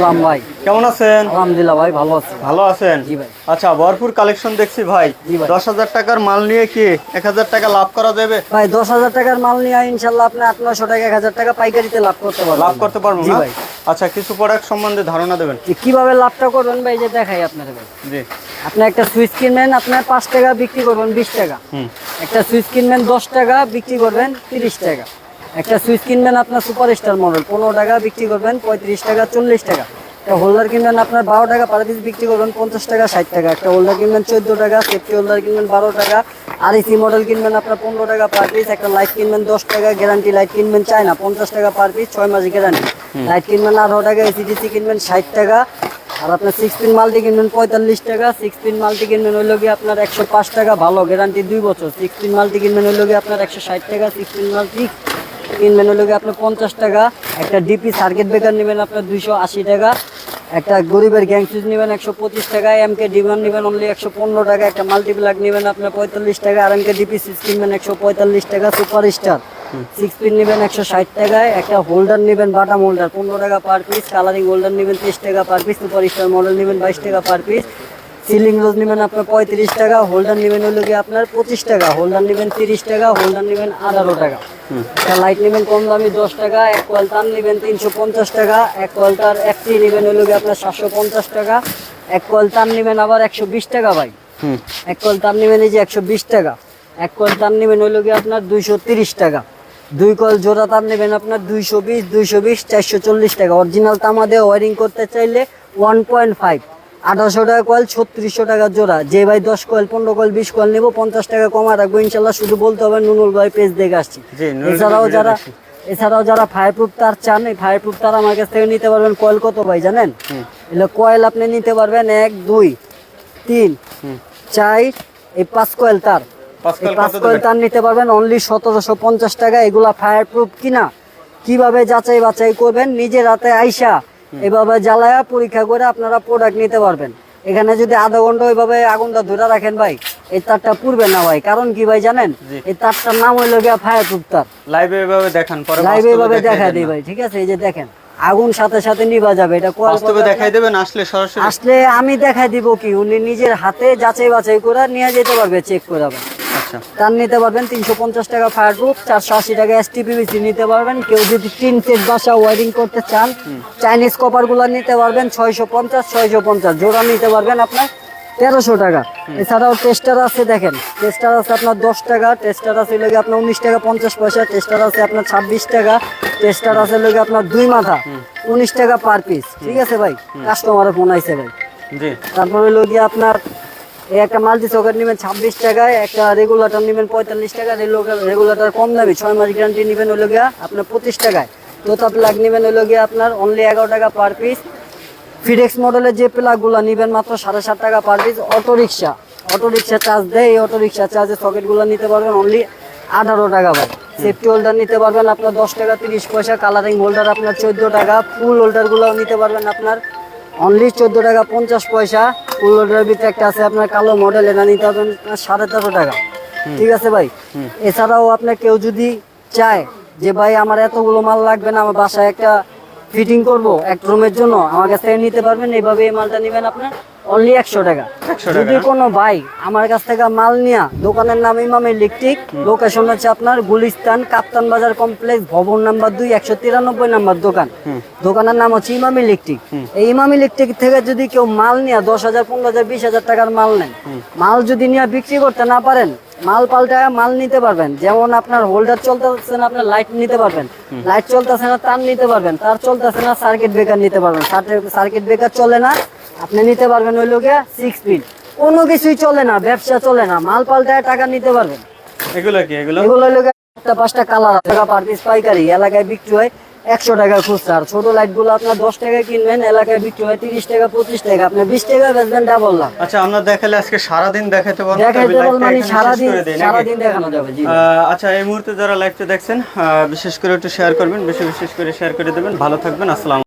সালাম ভাই। কেমন আছেন? আলহামদুলিল্লাহ ভাই ভালো আছি। ভালো আছেন? জি ভাই। আচ্ছা ভরপুর কালেকশন দেখছি ভাই। দশ হাজার টাকার মাল নিয়ে কি এক হাজার টাকা লাভ করা যাবে? ভাই দশ হাজার টাকার মাল নিয়ে ইনশাল্লাহ আপনি আট নশো টাকা এক হাজার টাকা পাইকারিতে লাভ করতে পারবেন লাভ করতে পারব জি ভাই। আচ্ছা কিছু প্রোডাক্ট সম্বন্ধে ধারণা দেবেন। কীভাবে লাভটা করবেন ভাই যে দেখাই আপনার ভাই। জি। আপনি একটা সুইচ কিনবেন আপনার পাঁচ টাকা বিক্রি করবেন বিশ টাকা। হুম। একটা সুইচ কিনবেন দশ টাকা বিক্রি করবেন তিরিশ টাকা। একটা সুইচ কিনবেন আপনার সুপার স্টার মডেল পনেরো টাকা বিক্রি করবেন পঁয়ত্রিশ টাকা চল্লিশ টাকা। একটা হোল্ডার কিনবেন আপনার বারো টাকা পার পিস বিক্রি করবেন পঞ্চাশ টাকা ষাট টাকা। একটা হোল্ডার কিনবেন চোদ্দ টাকা সেফটি হোল্ডার কিনবেন বারো টাকা। আর এসি মডেল কিনবেন আপনার পনেরো টাকা পার পিস একটা লাইট কিনবেন দশ টাকা গ্যারান্টি লাইট কিনবেন চায় না পঞ্চাশ টাকা পার পিস ছয় মাস গ্যারান্টি লাইট কিনবেন আঠারো টাকা এসি ডিসি কিনবেন ষাট টাকা। আর আপনার সিক্স পিন মাল্টি কিনবেন পঁয়তাল্লিশ টাকা সিক্স পিন মাল্টি কিনবেন হইল গিয়ে আপনার একশো পাঁচ টাকা ভালো গ্যারান্টি দুই বছর। সিক্স পিন মাল্টি কিনবেন হইল গিয়ে আপনার একশো ষাট টাকা সিক্স পিন মাল্টি কিনবেন গিয়ে আপনার পঞ্চাশ টাকা, একটা ডিপি সার্কিট ব্রেকার নেবেন আপনার দুইশো আশি টাকা, একটা গরিবের গ্যাং সুইচ নেবেন একশো পঁচিশ টাকা এম কে ডিমান নেবেন অনলি একশো পনেরো টাকা, একটা মাল্টিপ্লাগ নেবেন আপনার পঁয়তাল্লিশ টাকা, আর এম কে ডিপি সুইচ কিনবেন একশো পঁয়তাল্লিশ টাকা সুপার স্টার সিক্স পিন নেবেন একশো ষাট টাকায় একটা হোল্ডার নেবেন বাটাম হোল্ডার পনেরো টাকা পার পিস কালারিং হোল্ডার নেবেন তিরিশ টাকা per piece super star model নেবেন বাইশ টাকা পার পিস সিলিং রোজ নেবেন আপনার পঁয়ত্রিশ টাকা হোল্ডার নেবেন হলো কি আপনার পঁচিশ টাকা হোল্ডার নেবেন তিরিশ টাকা হোল্ডার নেবেন আঠারো টাকা। একটা লাইট নেবেন কম দামি দশ টাকা এক কোয়াল তার নেবেন তিনশো পঞ্চাশ টাকা এক কোয়াল তার একটি নেবেন হলো কি আপনার সাতশো পঞ্চাশ টাকা এক কোয়াল তার নেবেন আবার একশো বিশ টাকা ভাই। হুম। এক কোয়াল তার নেবেন এই যে একশো বিশ টাকা এক কোয়াল তার নেবেন হইল কি আপনার দুইশো তিরিশ টাকা। দুই কল জোড়া তার নেবেন আপনার দুইশো বিশ দুইশো বিশ চারশো চল্লিশ টাকা। অরিজিনাল তামা দিয়ে ওয়ারিং করতে চাইলে ওয়ান পয়েন্ট ফাইভ আঠারোশো টাকা কয়েল ছত্রিশশো টাকা জোড়া। যে ভাই দশ কয়েল পনেরো কয়েল বিশ কয়েল নেব পঞ্চাশ টাকা কমা রাখব ইনশাল্লাহ শুধু বলতে হবে নুনুল ভাই পেজ দেখে আসছি। এছাড়াও যারা এছাড়াও যারা ফায়ার প্রুফ তার চান এই ফায়ার প্রুফ তার আমার কাছ থেকে নিতে পারবেন কয়েল কত ভাই জানেন? এগুলো কয়েল আপনি নিতে পারবেন এক দুই তিন চার এই পাঁচ কয়েল তার। এই পাঁচ কয়েল তার নিতে পারবেন অনলি সতেরোশো পঞ্চাশ টাকা এগুলা ফায়ার প্রুফ কিনা। কীভাবে যাচাই বাছাই করবেন? নিজের হাতে আইসা এভাবে জ্বালায়া পরীক্ষা করে আপনারা প্রোডাক্ট নিতে পারবেন। এখানে যদি আধা ঘণ্টা ওইভাবে আগুনটা ধরে রাখেন ভাই এই তারটা পুড়বে না ভাই। কারণ কি ভাই জানেন? এই তারটার নাম হইল গিয়া ফায়ার প্রুফ তার। লাইভে এভাবে দেখান পরে লাইভে এভাবে দেখা দিই ভাই ঠিক আছে? এই যে দেখেন। আগুন সাথে সাথে নিভা যাবে এটা বাস্তবে দেখাই দেবেন আসলে সরাসরি। আসলে আমি দেখাই দিব কি উনি নিজের হাতে যাচাই বাছাই করে নিয়ে যেতে পারবে চেক করে আবার। আচ্ছা। তার নিতে পারবেন তিনশো পঞ্চাশ টাকা ফায়ার প্রুফ চারশো আশি টাকা এস টিপিবিসি নিতে পারবেন। কেউ যদি তিন সেট বাসা ওয়ারিং করতে চান চাইনিজ কপারগুলো নিতে পারবেন ছয়শো পঞ্চাশ ছয়শো পঞ্চাশ জোড়া নিতে পারবেন আপনার তেরোশো টাকা। এছাড়াও টেস্টার আছে দেখেন। টেস্টার আছে আপনার দশ টাকা টেস্টার আছে লেগে আপনার উনিশ টাকা পঞ্চাশ পয়সা টেস্টার আছে আপনার ছাব্বিশ টাকা। টেস্টার আছে লেগে আপনার দুই মাথা উনিশ টাকা পার পিস ঠিক আছে ভাই? কাস্টমারে ফোন আইছে ভাই। তারপরে হলো গিয়ে আপনার এই একটা মাল্টি সকেট নেবেন ছাব্বিশ টাকায় একটা রেগুলেটর নেবেন পঁয়তাল্লিশ টাকা রেগুলেটর কম দামি ছয় মাস গ্যারান্টি নেবেন হলো গিয়া আপনার পঁচিশ টাকায়। তোতা প্লাগ নেবেন হলো গিয়ে আপনার অনলি এগারো টাকা পার পিস ফিডেক্স মডেলের যে প্লাগগুলো নেবেন মাত্র সাড়ে সাত টাকা per piece auto rickshaw auto rickshaw charge দেয় এই অটো রিক্সা চার্জে সকেটগুলো নিতে পারবেন অনলি আঠারো টাকা ভাই। সেফটি হোল্ডার নিতে পারবেন আপনার দশ টাকা তিরিশ পয়সা কালারিং হোল্ডার আপনার চোদ্দ টাকা ফুল হোল্ডারগুলো নিতে পারবেন আপনার। অনলি চোদ্দ টাকা পঞ্চাশ পয়সা ফুল হোল্ডারের ভিতরে একটা আছে আপনার কালো মডেল এটা নিতে পারবেন সাড়ে তেরো টাকা। ঠিক আছে ভাই? এছাড়াও আপনার কেউ যদি চায় যে ভাই আমার এতগুলো মাল লাগবে না আমার বাসায় একটা ফিটিং করব এক রুমের জন্য আমার কাছ থেকে নিতে পারবেন। এইভাবে এই মালটা নেবেন আপনার অনলি একশো টাকা। যদি কোনো ভাই আমার কাছ থেকে মাল নিয়া দোকানের নাম ইমাম ইলেকট্রিক লোকেশন হচ্ছে আপনার গুলিস্তান কাপ্তান বাজার কমপ্লেক্স ভবন নাম্বার দুই একশো তিরানব্বই নাম্বার দোকান। দোকানের নাম হচ্ছে ইমাম ইলেকট্রিক এই ইমাম ইলেকট্রিক থেকে যদি কেউ মাল নিয়ে দশ হাজার পনেরো হাজার বিশ হাজার টাকার মাল নেন মাল যদি নিয়ে বিক্রি করতে না পারেন মাল পাল্টায় মাল নিতে পারবেন। যেমন আপনার হোল্ডার চলতেছে না আপনার লাইট নিতে পারবেন। লাইট চলতেছে না তার নিতে পারবেন। তার চলতেছে না সার্কিট ব্রেকার নিতে পারবেন। সার্কিট ব্রেকার চলে না আপনি নিতে পারবেন ওই লোকে সিক্স ফিট কোনো কিছুই চলে না ব্যবসা চলে না মাল পাল্টায় টাকা নিতে পারবেন। এগুলো কি এগুলো? এগুলো লোকে একটা পাঁচটা কালার টাকা পার পিস পাইকারি এলাকায় বিক্রি হয় একশো টাকা খুচরা। আর ছোট লাইটগুলো আপনার দশ টাকা কিনবেন এলাকায় বিক্রি হয় তিরিশ টাকা পঁচিশ টাকা। আপনি বিশ টাকা বেচবেন ডাবল লাভ আচ্ছা আমরা দেখালে আজকে সারাদিন দেখাতে পারব বল লাইভটা মানে সারাদিন? সারাদিন দেখানো যাবে জি। আচ্ছা এই মুহূর্তে যারা লাইভটা দেখছেন বিশেষ করে একটু শেয়ার করবেন বেশি বিশেষ করে শেয়ার করে দেবেন। ভালো থাকবেন আসসালাম